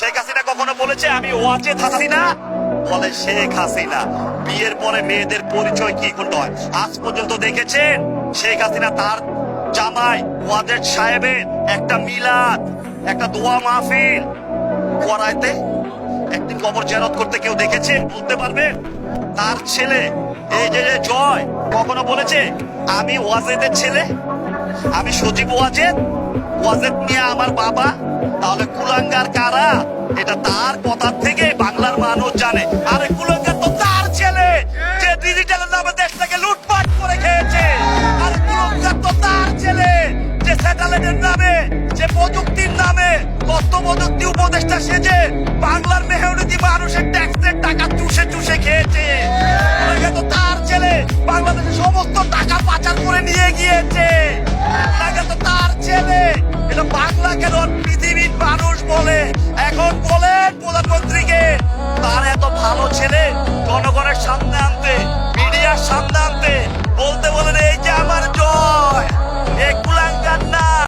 শেখ হাসিনা কখনো বলেছে, আমি ওয়াজেদ হাসিনা বলে শেখ হাসিনা। বিয়ের পরে মেয়েদের পরিচয় কি করতে হয় আজ পর্যন্ত দেখেছেন, শেখ হাসিনা তার জামাই ওয়াজেদ সাহেবের একটা মিলাদ, একটা দোয়া মাহফিল। করাইতে একদিন কবর জেরত করতে কেউ দেখেছে? বলতে পারবে? তার ছেলে, এই যে জয়, কখনো বলেছে, আমি ওয়াজেদের ছেলে, আমি সজীব ওয়াজেদ ওয়াজেদ নিয়ে আমার বাবা, তাহলে কুলাঙ্গার কারা? এটা তার কথার থেকে বাংলার মানুষ জানে। আরে কুলাঙ্গার তো তার ছেলে, যে ডিজিটালের নামে দেশটাকে লুটপাট করে খেয়েছে। আরে কুলাঙ্গার তো তার ছেলে, যে স্যাটেলাইটের নামে, যে প্রযুক্তির নামে তথ্য প্রযুক্তি উপদেষ্টা সেজে বাংলার মেহনতি মানুষের ট্যাক্সের টাকা চুষে চুষে খেয়েছে। তো তার ছেলে, বাংলাদেশের সমস্ত টাকা পাচার করে নিয়ে